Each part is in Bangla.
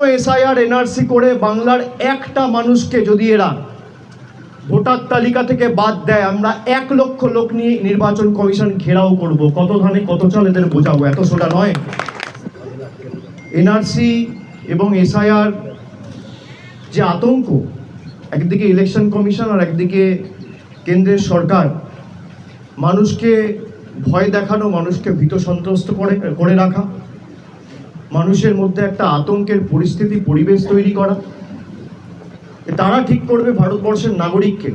এসআইআর, এনআরসি করে বাংলার একটা মানুষকে যদি এরা ভোটার তালিকা থেকে বাদ দেয়, আমরা এক লক্ষ লোক নিয়ে নির্বাচন কমিশন ঘেরাও করব। কত ধানে কত চাল এদের বোঝাবো? এত সোজা নয়। এনআরসি এবং এসআইআর যে আতঙ্ক, একদিকে ইলেকশন কমিশন আর একদিকে কেন্দ্রের সরকার, মানুষকে ভয় দেখানো, মানুষকে ভীত সন্ত্রস্ত করে করে রাখা। মানুষের মধ্যে একটা আতঙ্কের পরিস্থিতি, পরিবেশ তৈরি করা। তারা ঠিক করবে ভারতবর্ষের নাগরিককে।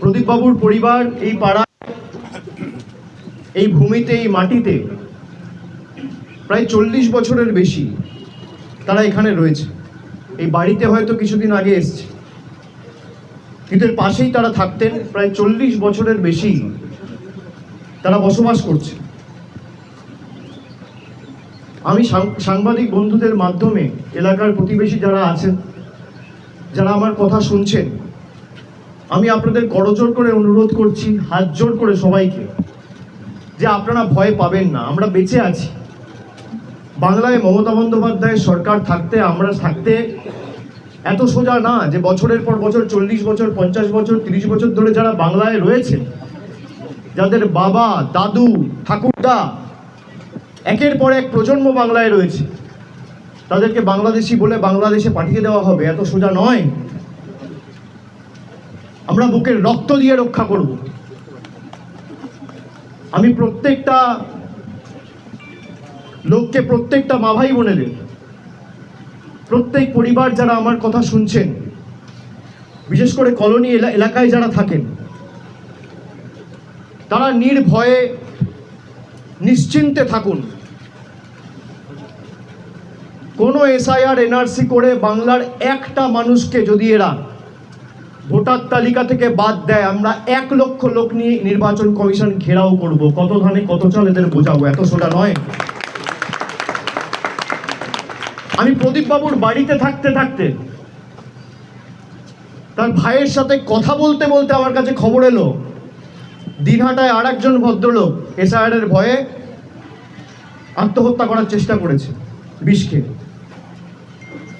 প্রদীপবাবুর পরিবার এই পাড়া, এই ভূমিতে, এই মাটিতে প্রায় চল্লিশ বছরের বেশি তারা এখানে রয়েছে। এই বাড়িতে হয়তো কিছুদিন আগে এসছে। কিন্তু এর পাশেই তারা থাকতেন, প্রায় চল্লিশ বছরের বেশি তারা বসবাস করছে। আমি সাংবাদিক বন্ধুদের মাধ্যমে এলাকার প্রতিবেশী যারা আছেন, যারা আমার কথা শুনছেন, আমি আপনাদের করজোর করে অনুরোধ করছি, হাত জোর করে সবাইকে, যে আপনারা ভয় পাবেন না, আমরা বেঁচে আছি। বাংলায় মমতা বন্দ্যোপাধ্যায়ের সরকার থাকতে, আমরা থাকতে এত সোজা না, যে বছরের পর বছর, চল্লিশ বছর, পঞ্চাশ বছর, তিরিশ বছর ধরে যারা বাংলায় রয়েছে, যাদের বাবা, দাদু, ঠাকুরদা একের পর এক প্রজন্ম বাংলায় রয়েছে। তাদেরকে বাংলাদেশি বলে বাংলাদেশে পাঠিয়ে দেওয়া হবে, এত সোজা নয়। আমরা বুকের রক্ত দিয়ে রক্ষা করব। আমি প্রত্যেকটা লোককে প্রত্যেকটা মা ভাই বোনেদের, প্রত্যেক পরিবার যারা আমার কথা শুনছেন, বিশেষ করে কলোনি এলা- এলাকায় যারা থাকেন, তারা নির্ভয়ে, নিশ্চিন্তে থাকুন। কোনো এসআইআর এনআরসি করে বাংলার একটা মানুষকে যদি এরা ভোটার তালিকা থেকে বাদ দেয়, আমরা এক লক্ষ লোক নিয়ে নির্বাচন কমিশন ঘেরাও করব। কত ধানে কত চাল এদের বোঝাবো? এত সোজা নয়। আমি প্রদীপবাবুর বাড়িতে থাকতে থাকতে তার ভাইয়ের সাথে কথা বলতে বলতে আমার কাছে খবর এলো। দিনহাটায় আর একজন ভদ্রলোক এসআইআর এর ভয়ে আত্মহত্যা করার চেষ্টা করেছে, বিষ খেয়ে।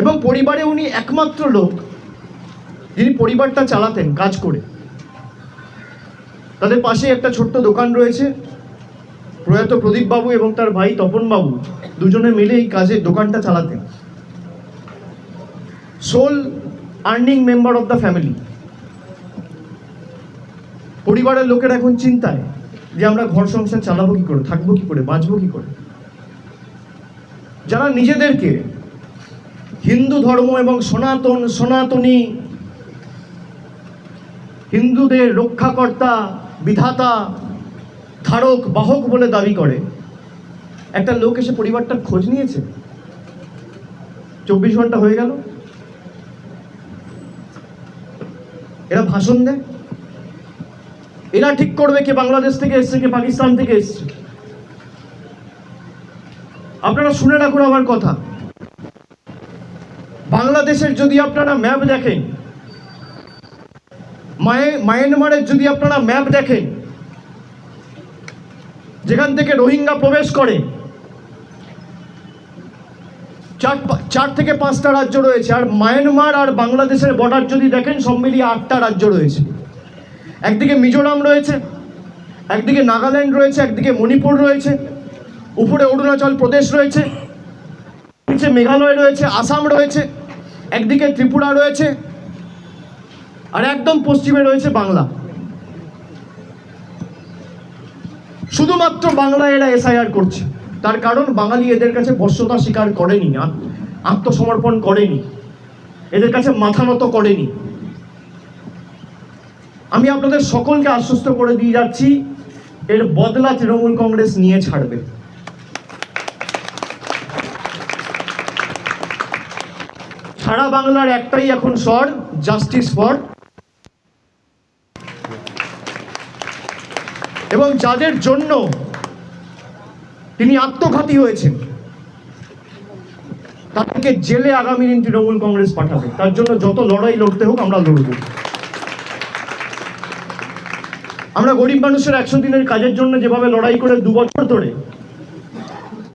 এবং পরিবারে উনি একমাত্র লোক যিনি পরিবারটা চালাতেন, কাজ করে। তাদের পাশে একটা ছোট্ট দোকান রয়েছে। প্রয়াত প্রদীপ বাবু এবং তার ভাই তপন বাবু দুজনে মিলে এই কাজের দোকানটা চালাতেন। Sole earning member of the family পরিবারের লোকের এখন চিন্তায় যে আমরা ঘর সংসার চালাবো কি করে, থাকব কি করে, বাঁচবো কি করে। যারা নিজেদেরকে হিন্দু ধর্ম এবং সনাতন, সনাতনী হিন্দুদের রক্ষাকর্তা, বিধাতা, ধারক, বাহক বলে দাবি করে। একটা লোক এসে পরিবারটার খোঁজ নিয়েছে। চব্বিশ ঘণ্টা হয়ে গেল। এরা ভাষণ দেয়। এরা ঠিক করবে কে বাংলাদেশ থেকে এসছে, কে পাকিস্তান থেকে এসছে। আপনারা শুনে রাখুন আমার কথা। বাংলাদেশের যদি আপনারা ম্যাপ দেখেন, মায়ে মায়ানমারের যদি আপনারা ম্যাপ দেখেন, যেখান থেকে রোহিঙ্গা প্রবেশ করে, চার চার থেকে পাঁচটা রাজ্য রয়েছে, আর মায়ানমার আর বাংলাদেশের বর্ডার যদি দেখেন, সব মিলিয়ে আটটা রাজ্য রয়েছে। একদিকে মিজোরাম রয়েছে, একদিকে নাগাল্যান্ড রয়েছে, একদিকে মণিপুর রয়েছে, উপরে অরুণাচল প্রদেশ রয়েছে নিচে মেঘালয় রয়েছে, আসাম রয়েছে, একদিকে ত্রিপুরা রয়েছে, আর একদম পশ্চিমে রয়েছে বাংলা। শুধুমাত্র বাংলা এরা এসআইআর করছে। তার কারণ বাঙালি এদের কাছে বশ্যতা স্বীকার করেনি আত- আত্মসমর্পণ করেনি, এদের কাছে মাথা নত করেনি। আমি আপনাদের সকলকে আশ্বস্ত করে দিয়ে যাচ্ছি, এর বদলা তৃণমূল কংগ্রেস নিয়ে ছাড়বে। সারা বাংলার একটাই এখন স্বর জাস্টিস ফর এবং যাদের জন্য তিনি আত্মঘাতী হয়েছেন, তাদেরকে জেলে আগামী দিন তৃণমূল কংগ্রেস পাঠাবে। তার জন্য যত লড়াই লড়তে হোক, আমরা লড়ব। আমরা গরিব মানুষের একশো দিনের কাজের জন্য যেভাবে লড়াই করে দু বছর ধরে